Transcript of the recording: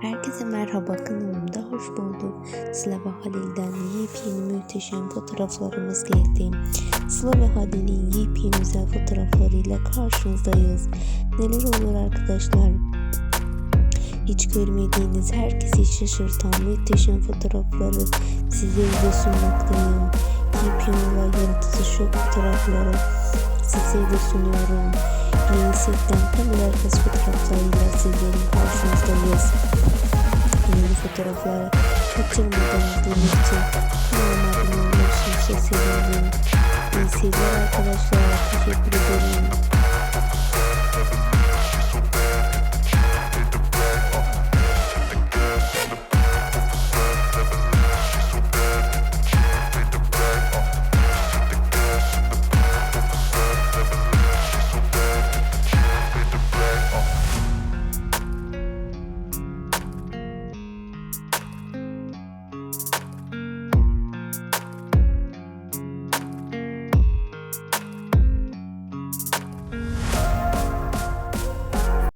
Herkese merhaba kanalımda hoş bulduk. Sıla ve Halil'den yepyeni muhteşem fotoğraflarımız geldi. Sıla ve Halil'in yepyeni güzel fotoğraflarıyla karşınızdayız. Neler olur arkadaşlar? Hiç görmediğiniz herkesi şaşırtan muhteşem fotoğrafları sizlere sunmaktayım. Yepyeni olay yaratıcı şok fotoğrafları sizlere sunuyorum. Yeni setten kamera arkası fotoğraflarıyla sizlerin. Fotoğrafları kaçırmadan izlemek için kanalıma abone olmayı çok sevinirim. İyi seyirler arkadaşlar. Teşekkür ederim.